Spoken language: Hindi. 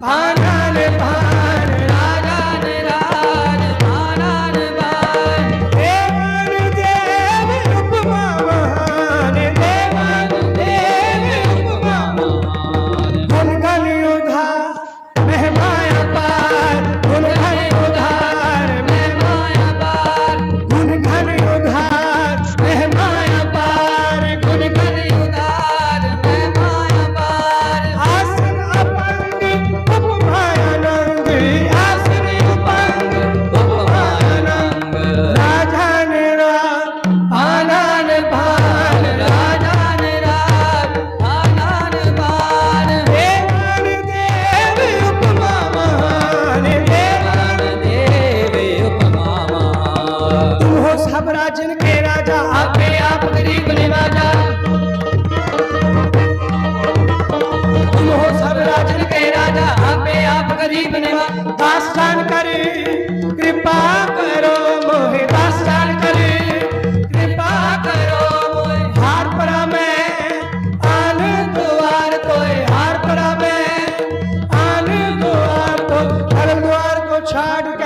Pana. निर्वाचन के राजा आपके आप गरीब निवाजा। तुम हो सब राजन के राजा आपके आप गरीब निवाजा। दास्तान करे, कृपा करो मोहे, दास्तान करे, कृपा करो मोहे। हार पर मैं आन द्वार तो हार पर मैं आन द्वार को, हर द्वार को छाड़